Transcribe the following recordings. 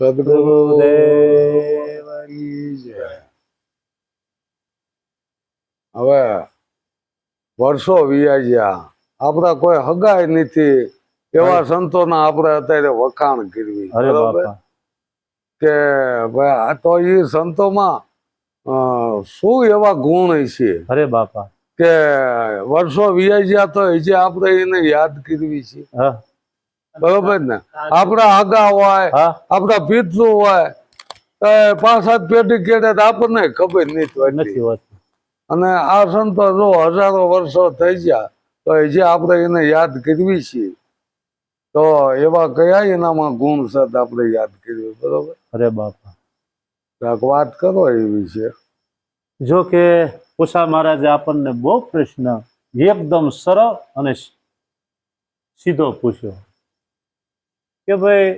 સદગુરુદેવની જય. હવે વર્ષો વીયા ગયા. આપણા કોઈ હગાય નથી. એવા સંતોના આપણે અત્યારે વખાણ કરવી. કે ભાઈ આ તો એ સંતોમાં શું એવા ગુણ છે અરે બાપા. કે વર્ષો વીયા ગયા તો હજી આપણે એને યાદ કરવી છે. બરોબર ને? આપડા આગા હોય આપડા આપણા હોય એ પેઢી કેડે આપણને ખબર નથી હોતી. અને આ સંતો જો હજારો વર્ષો થઈ ગયા તો જે આપણે એને યાદ કરવી છીએ તો એવા કયા એનામાં ગુણ છે આપણે યાદ કરીએ બરોબર? અરે બાપા. કાંક વાત કરો એ વિશે જો કે ઉષા મહારાજે આપણને બહુ પ્રશ્ન એકદમ સરળ અને સીધો પૂછ્યો. કે ભાઈ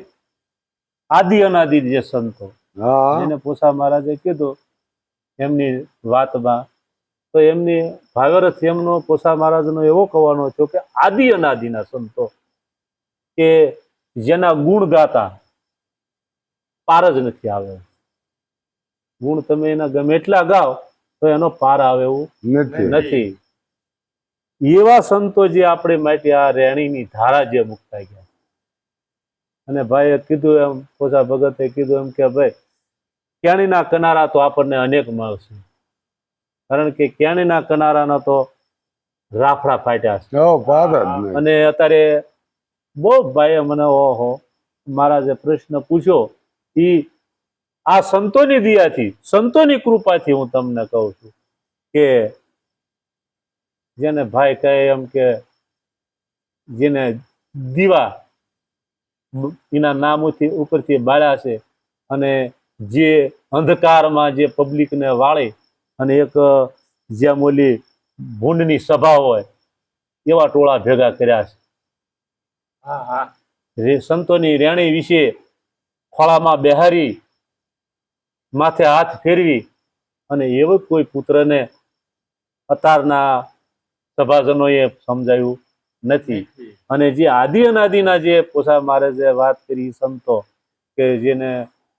આદિ અનાદિ જે સંતો. એને પોસા મહારાજે કીધું એમની વાતમાં તો એમની ભાગરથ એમનો પૂછા મહારાજનો એવો કહેવાનો થયો કે આદિ અનાદિના સંતો કે જેના ગુણ ગાતા પાર જ નથી આવે. ગુણ તમે એના ગમે એટલા ગાઓ તો એનો પાર આવે એવું નથી. નથી. એવા સંતો જે આપણે માટે આ રેણીની ધારા જે મુકતા ગયા. અને ભાઈએ કીધું એમ પોસા ભગતે કીધું એમ કે ભાઈ કેણીના કનારા તો આપણને અનેક મળશે. કારણ કે કેણીના કનારાના તો રાફડા ફાટ્યા છે. અને અત્યારે બહુ ભાઈએ મને ઓહો મારા જે પ્રશ્ન પૂછ્યો એ આ સંતોની દિયાથી સંતોની કૃપાથી હું તમને કહું છું કે જેને ભાઈ કહે એમ કે જેને દીવા એના નામોથી ઉપરથી બાળ્યા છે. અને જે અંધકારમાં જે પબ્લિકને વાળે અને એક જેમ ઓલી ભૂંડની સભા હોય એવા ટોળા ભેગા કર્યા છે. રે- સંતોની રેણી વિશે ખોળામાં બેહારી માથે હાથ ફેરવી અને એવો કોઈ પુત્રને અતારના સભાજનોએ સમજાયું. નથી. અને જે આદિ અનાદિના જે પોસા મારે જે વાત કરી સંતો કે જેને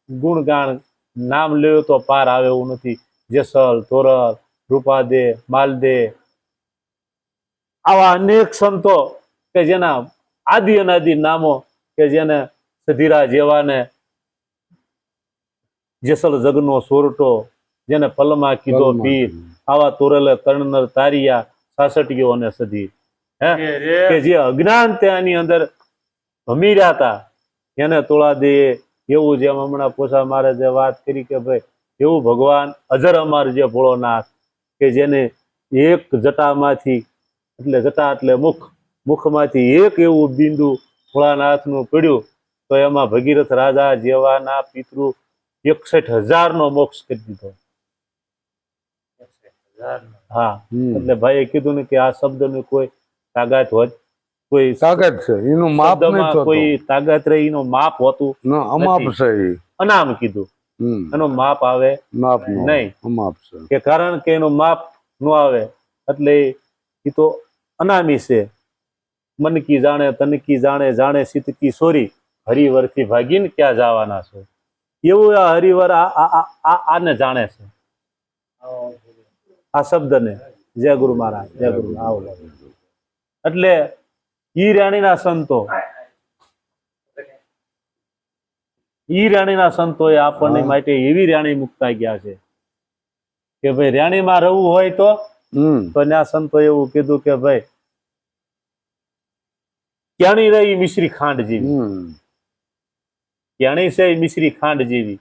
ગુણગાન નામ લેવું તો પાર આવે એવું નથી. જેસલ તોરલ રૂપાદે માલદે. આવા અનેક સંતો કે જેના આદિ અનાદિ નામો કે જેને સધીરા જેવાને જેસલ જગનો સોરટો જેને પલમાં કીધો પીર આવા તોરલે કર્ણનર તારિયા સાસટીઓ અને સધી હે કે જે અજ્ઞાન ત્યાંની અંદર ભમી રહ્યા હતા. એને તોળા દે એવું જેમ હમણાં પોસા મારે જે વાત કરી કે ભાઈ એવું ભગવાન અજર અમાર જે ભોળોનાથ કે જેને એક જટામાંથી એટલે જટા એટલે મુખ મુખમાંથી એક એવું બિંદુ ભોળાનાથનું પડ્યું તો એમાં ભગીરથ રાજા જેવાના પિતૃ એકસઠ હજારનો મોક્ષ કરી દીધો. હા હમ. એટલે ભાઈએ કીધું ને કે આ શબ્દનું કોઈ તાકાત હોત કોઈ તાકાત છે. એનું માપ કોઈ તાકાત રહી એનું માપ હોતું અમાપ છે અનામ કીધું. એનો માપ આવે માપ નહીં. અમાપ છે. કે કારણ કે એનું માપ ન આવે એટલે એ તો અનામી છે. મનકી જાણે તનકી જાણે જાણે સીતકી સોરી. હરિવરથી ભાગીને ક્યાં જવાના છો? એવું આ હરિવર આને જાણે છે. આ શબ્દને. જય ગુરુ મહારાજ જય ગુરુ આવો. એટલે ઈ રાણીના સંતો. ઈ રાણીના સંતોએ આપણને માટે એવી રાણી મુકતા ગયા છે કે ભાઈ રાણીમાં રહેવું હોય તો તો ત્યાં સંતો એવું કીધું કે ભાઈ ક્યાણી રહી મિશ્રી ખાંડ જેવી? ક્યાણી છે મિશ્રી ખાંડ જેવી?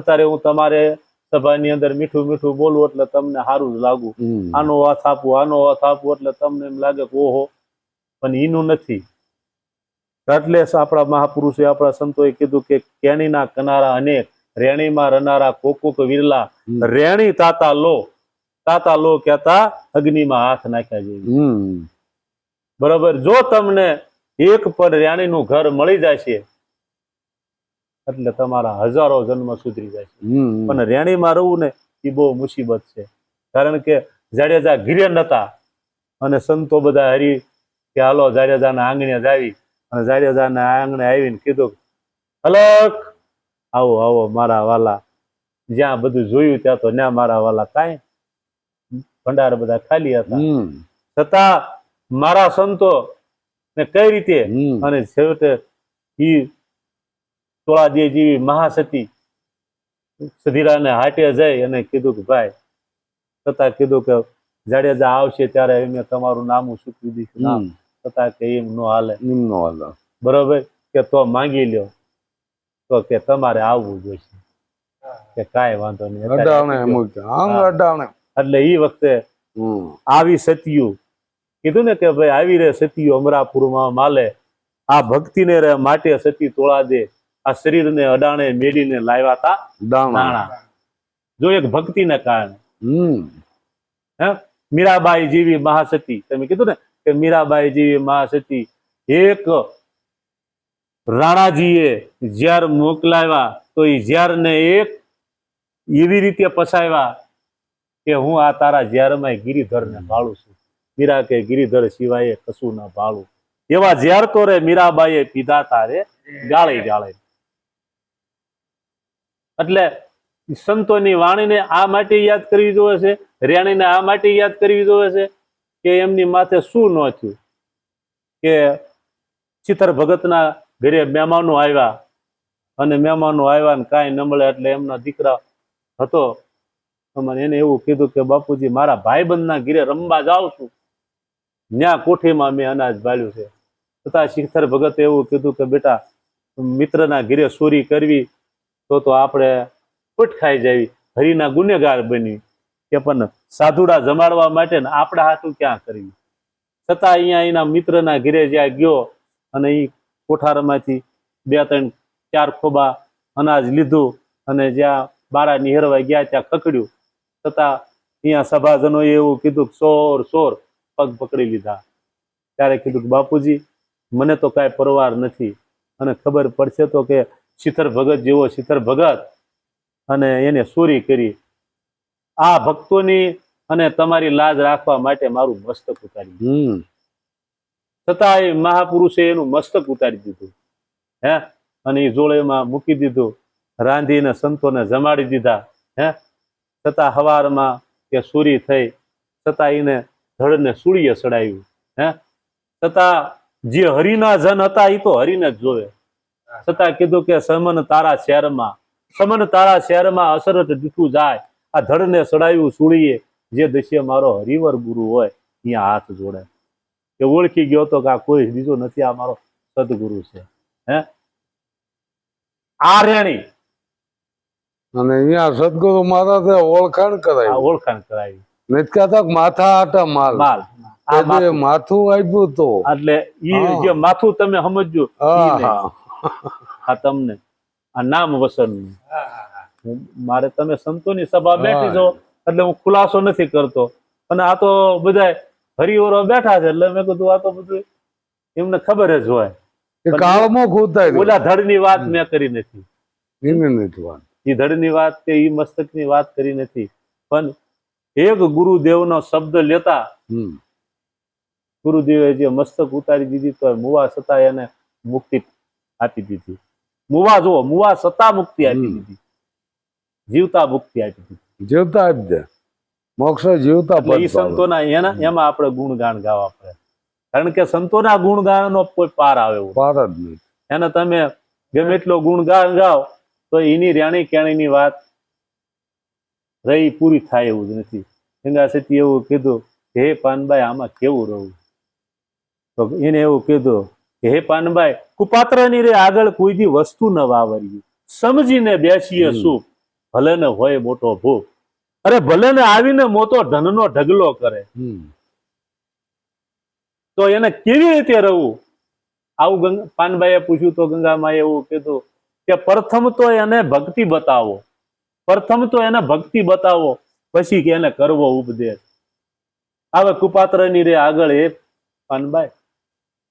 અત્યારે હું તમારે સભાની અંદર મીઠું મીઠું બોલવું એટલે તમને સારું જ લાગુ. આનો હાથ આપું આનો હાથ આપું એટલે તમને એમ લાગે કે ઓહો. પણ એનું નથી. એટલે આપણા મહાપુરુષે આપણા સંતોએ કીધું કે કેણીના કનારા અનેક રેણીમાં રનારા કોકોક વિરલા. રેણી તાતા લો. તાતા લો કહેતા અગ્નિમાં હાથ નાખ્યા જેવી. બરોબર? જો તમને એક પર રેણીનું ઘર મળી જશે એટલે તમારા હજારો જન્મ સુધરી જાય છે. પણ રેણીમાં રહેવું ને એ બહુ મુસીબત છે. કારણ કે જાડેજા ઘીરે નતા. અને સંતો બધા હરી કે હાલો જાડેજાના આંગણે જ આવી. અને જાડેજાના આંગણે આવીને કીધું અલક આવો આવો મારા વાલા. જ્યાં બધું જોયું ત્યાં તો ન્યા મારા વાલા કાંઈ ભંડાર બધા ખાલી હતા. છતાં મારા સંતો ને કઈ રીતે અને છેવટે ઈ તોળાદે જેવી મહાસતી. સધીરાને હાટે જઈ અને કીધું કે ભાઈ છતાં કીધું કે જાડેજા આવશે ત્યારે એમને તમારું નામું સૂચવી દઈશું. છતાં કે એમ નો હાલે. એમ નો હાલે. બરોબર? કે તો માંગી લ્યો. તો કે તમારે આવવું જોઈશે. કે કાંઈ વાંધો નહીં. એટલે ઈ વખતે આવી સતિયું કીધું ને કે ભાઈ આવી રે સતિયું અમરાપુરમાં માલે. આ ભક્તિને રે માટે સતી તોળા દે આ શરીરને અડાણે મેળીને લાવ્યા હતા દાણા. જો એક ભક્તિને કારણે. મીરાબાઈ જેવી મહાસતી. તમે કીધું ને કે મીરાબાઈ જેવી મહાસતી એક રાણાજીએ ઝેર મોકલાવ્યા તો એ ઝેરને એક એવી રીતે પસાવ્યા કે હું આ તારા ઝેરમાં ગિરિધરને ભાળું છું. મીરા કે ગિરિધર સિવાય કશું ના ભાળું. એવા ઝેર તો રે મીરાબાઈએ પીધા તારે ગાળે ગાળે એટલે સંતોની વાણીને આ માટે યાદ કરવી જોવે છે, રેણીને આ માટે યાદ કરવી જોવે છે કે એમની માથે શું ન થયું? કે ચિતર ભગતના ઘરે મહેમાનો આવ્યા અને મહેમાનો આવ્યા ને કાંઈ ન મળે એટલે એમના દીકરા હતો. એને એવું કીધું કે, બાપુજી, મારા ભાઈબંધના ઘરે રમવા જાઉં છું. ન્યા કોઠીમાં મેં અનાજ બાળ્યું છે. છતાં શિખર ભગતે એવું કીધું કે, બેટા, મિત્રના ઘરે ચોરી કરવી તો તો આપણે ખોટ ખાઈ જાવી. હરિના ગુનેગાર બની. કે પણ સાધુડા જમાડવા માટે ને આપણા હાથું ક્યાં કરવી છતાં અહીંયા એના મિત્રના ઘરે જ્યાં ગયો અને એ કોઠારમાંથી બે ત્રણ ચાર ખોબા અનાજ લીધું અને જ્યાં બારા નિહરવા ગયા ત્યાં ખકડ્યું છતાં અહીંયા સભાજનોએ એવું કીધું સોર સોર, પગ પકડી લીધા. ત્યારે કીધું કે બાપુજી, મને તો કાંઈ પરવાર નથી. અને ખબર પડશે તો કે શીતર ભગત જેવો શીતર ભગત અને એને સોરી કરી. આ ભક્તોની અને તમારી લાજ રાખવા માટે મારું મસ્તક ઉતાર્યું હમ. છતાં એ મહાપુરુષે એનું મસ્તક ઉતારી દીધું. હે? અને એ જોડેમાં મૂકી દીધું. રાંધીને સંતોને જમાડી દીધા. હે? છતાં હવારમાં કે સુરી થઈ. છતાં એને ધડને સૂળીએ ચડાવ્યું હે? છતાં જે હરિના જન હતા એ તો હરિને જ જોવે. છતાં કીધું કે સમન તારા શહેરમાં સમન તારા શહેરમાં અસરત દીઠું જાય. આ ધડને સડાયું સુળીએ જે દશ્ય મારો હરિવર ગુરુ હોય ત્યાં હાથ જોડે. કે ઓળખી ગયો તો કે આ કોઈ બીજો નથી આ મારો સદગુરુ છે. હે? આ રેણી. અને અહીંયા સદગુરુ મહારાજે ઓળખાણ કરાય કરાવી ઓળખાણ કરાવી. નથી માથા આટા માલ માલ માથું. આપ્યું તો. એટલે ઈ જે માથું તમે સમજજો ઈ હા તમને. આ નામ વસન મારે તમે સંતોની સભા બેઠી છો એટલે હું ખુલાસો નથી કરતો. અને આ તો બધા હરિવરો બેઠા છે એટલે મેં કીધું આ તો બધું એમને ખબર જ હોય. ઓલા ધડની વાત મેં કરી નથી. એ ધડની વાત કે એ મસ્તકની વાત કરી નથી. પણ એક ગુરુદેવનો શબ્દ લેતા ગુરુદેવ ગુરુદેવે જે મસ્તક ઉતારી દીધી તો મુવા છતાં એને મુક્તિ આપી દીધી. મુવા જુઓ મુવા સત્તા મુક્તિ આપી દીધી. જીવતા મુક્તિ આપી દીધી. જીવતા આપી દે. મોક્ષ જીવતા પામે. સંતોના એના એમાં આપણે ગુણગાન ગાવા પડે. કારણ કે સંતોના ગુણગાનનો કોઈ પાર આવે પાર જ નહીં. એને તમે ગમે એટલો ગુણગાન ગાઓ તો એની રેણી કેણીની વાત રહી પૂરી થાય એવું જ નથી. ગંગા સતી એવું કીધું હે પાનભાઈ આમાં કેવું રહું? તો એને એવું કીધું હે પાનભાઈ કુપાત્રની રે આગળ કોઈ વસ્તુ ન વાવરીએ. સમજીને બેસીએ શું? ભલે ને હોય મોટો ભૂખ અરે ભલે ને આવીને મોટો ધનનો ઢગલો કરે. તો એને કેવી રીતે રહેવું આવું ગંગા પાનભાઈએ પૂછ્યું તો ગંગામાં એવું કીધું કે પ્રથમ તો એને ભક્તિ બતાવો. પ્રથમ તો એને ભક્તિ બતાવો પછી કે એને કરવો ઉપદેશ. હવે કુપાત્રની રે આગળ એ પાનબાઈ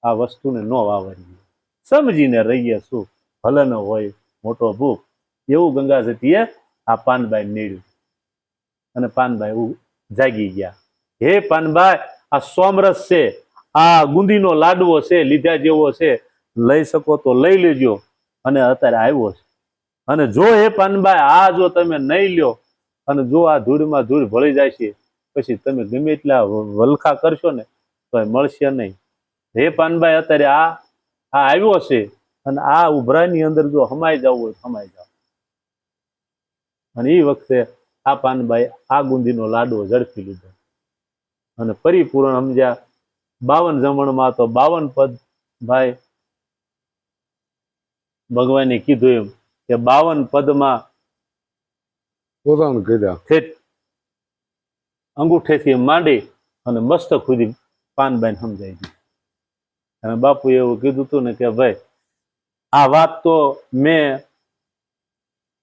આ વસ્તુને ન વાવરીએ. સમજીને રહીએ શું? ભલન હોય, મોટો ભૂખ. એવું ગંગા જતીએ આ પાનબાઈ મેળ્યું અને પાનબાઈ ઉ- જાગી ગયા. હે પાનબાઈ, આ સોમરસ છે. આ ગુંદીનો લાડવો છે, લીધા જેવો છે. લઈ શકો તો લઈ લેજો. અને અત્યારે આવ્યો છે. અને જો હે પાનબાઈ, આ જો તમે નહીં લ્યો, અને જો આ ધૂળમાં ધૂળ ભળી જાય છે, પછી તમે ગમે એટલા વલખા કરશો ને તો મળશે નહીં. હે પાનભાઈ અત્યારે આ આ આવ્યો છે અને આ ઉભરાની અંદર જો હમાઈ જવું હોય હમાઈ જાવ. અને એ વખતે આ પાનભાઈ આ ગુંદીનો લાડવો ઝડપી લીધો. અને પરિપૂર્ણ સમજ્યા બાવન જમણમાં તો બાવન પદ ભાઈ ભગવાને કીધું એમ કે બાવન પદમાં પોતાને કર્યા ઠેઠ અંગૂઠેથી માંડી અને મસ્તક સુધી પાનબાઈને સમજાઈ ગયું. અને બાપુએ એવું કીધું હતું ને કે ભાઈ, આ વાત તો મેં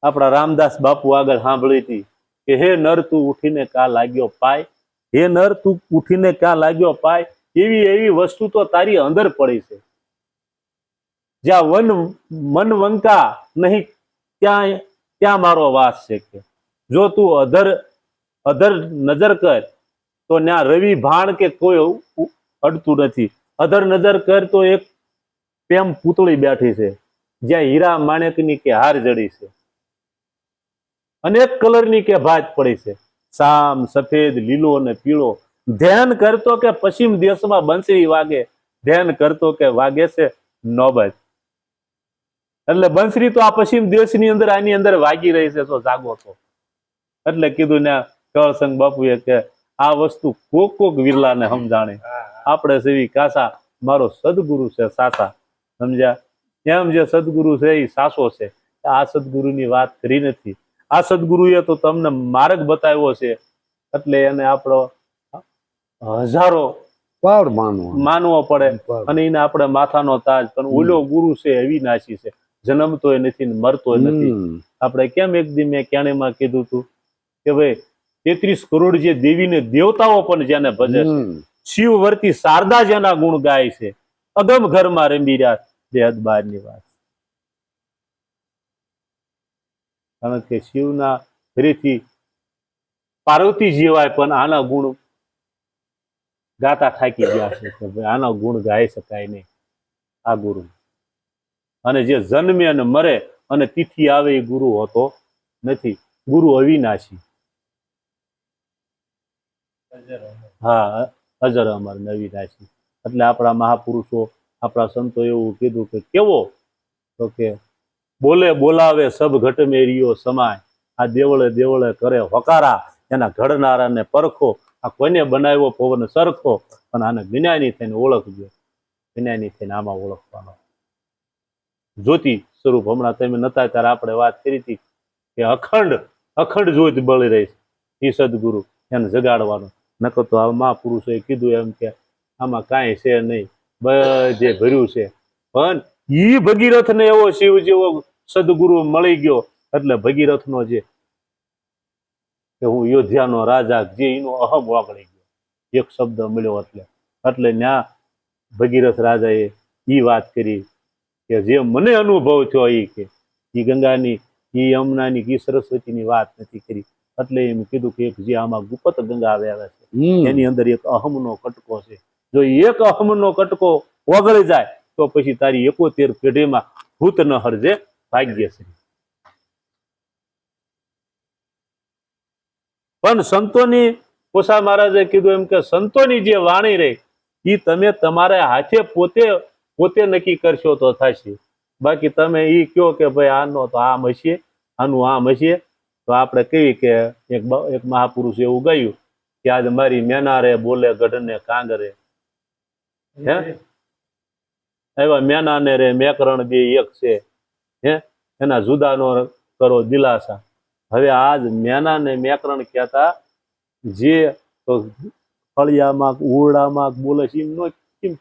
આપણા રામદાસ બાપુ આગળ સાંભળી હતી કે હે નર, તું ઉઠીને કા લાગ્યો પાય? હે નર, તું ઉઠીને ક્યાં લાગ્યો પાય? એવી એવી વસ્તુ તો તારી અંદર પડી છે. જ્યાં વન, મન વંકા નહીં, ત્યાં ત્યાં મારો વાસ છે કે. જો તું અધર અધર નજર કર, તો ત્યાં રવિ ભાણ કે કોઈ અડતું નથી. અધર નજર કર તો એક પ્રેમ પૂતળી બેઠી છે, જ્યાં હીરા માણેકની કે હાર જડી છે. અનેક કલરની કે ભાત પડી છે, સામ, સફેદ, લીલો અને પીળો. ધ્યાન કરતો કે પશ્ચિમ દેશમાં બંસરી વાગે, ધ્યાન કરતો કે વાગે છે નોબત. એટલે બંસરી તો આ પશ્ચિમ દેશની અંદર, આની અંદર વાગી રહી છે, તો જાગો તો એટલે કીધું ને કળસંગ બાપુએ કે આ વસ્તુ કોક કોક વિરલાને સમજાણે. આપણે સેવી કાસા મારો સદગુરુ છે સાસા. સમજ્યા? એમ જે સદગુરુ છે એ સાસો છે? આ સદગુરુની વાત કરી નથી. આ સદગુરુએ તો તમને માર્ગ બતાવ્યો છે. એટલે એને આપણો હજારો પાડ માનવા. માનવો પડે અને એને આપણે માથાનો તાજ પણ ઓલો ગુરુ છે એવી નાસી છે. જન્મતોય નથી ને મરતોય નથી. આપણે કેમ એક દી મેં ક્યાણેમાં કીધું હતું કે ભાઈ તેત્રીસ કરોડ જે દેવીને દેવતાઓ પણ જેને ભજે છે. હમ. શિવ વર્તી શારદા જેના ગુણ ગાય છે. અગમ ઘરમાં રમી રહ્યા બેહદ બહારની વાત. કારણ કે શિવના ફરીથી પાર્વતી જીવાય પણ આના ગુણ ગાતા થાકી ગયા છે કે ભાઈ આના ગુણ ગાઈ શકાય નહીં આ ગુરુ અને જે જન્મે અને મરે અને તિથિ આવે એ ગુરુ હોતો નથી. ગુરુ અવિનાશી. હા અજર અમર નવી રાશિ એટલે આપણા મહાપુરુષો, આપણા સંતો એવું કીધું કે કેવો? તો કે, બોલે બોલાવે સબ ઘટ સમાય. આ દેવળે દેવળે કરે હકારા. એના ઘડનારાને પરખો. આ કોઈને બનાવ્યો પવન સરખો. અને આને વિનાયની થઈને ઓળખજો. વિનાયની થઈને આમાં ઓળખવાનો. જ્યોતિ સ્વરૂપ, હમણાં તમે નતા ત્યારે આપણે વાત કરી હતી કે અખંડ અખંડ જ્યોત બળી રહી છે. એ સદગુરુ એને જગાડવાનો. નકર તો આ મહાપુરુષોએ કીધું એમ કે આમાં કાંઈ છે નહીં, બધે ભર્યું છે. પણ ઈ ભગીરથને એવો શિવ જેવો સદગુરુ મળી ગયો, એટલે ભગીરથનો જે કે હું યોધ્યાનો રાજા જે એનો અહમ વાગળી ગયો. એક શબ્દ મળ્યો એટલે એટલે ન્યા ભગીરથ રાજાએ ઈ વાત કરી કે જે મને અનુભવ થયો એ કે, ઈ ગંગાની, ઈ યમુનાની સરસ્વતી સરસ્વતીની વાત નથી કરી. એટલે એમ કીધું કે જે આમાં ગુપ્ત ગંગા આવે છે. એની અંદર એક અહમનો કટકો છે. જો એક અહમનો કટકો ઓગળી જાય, તો પછી તારી એકોતેર પેઢીમાં ભૂત ન હરજે ભાગ્યશ્રી પણ સંતોની, ઓછા મહારાજે કીધું એમ કે સંતોની જે વાણી રહી એ તમે તમારે હાથે પોતે પોતે નક્કી કરશો તો થશે. બાકી તમે એ કયો કે ભાઈ આનો તો આમ હશે, આનું આમ હશે, તો આપણે કહીએ કે એક એક મહાપુરુષ એવું ગાયું કે આજ મારી મેનારે બોલે ગઢને કાંગરે. હે? એવા મેના ને રે મેકરણ બે એક છે. હે? એના જુદાનો કરો દિલાસા. હવે આજ મેના ને મેકરણ કહેતા જે ફળિયામાં ઉરડામાં બોલે છે એમ નો કેમ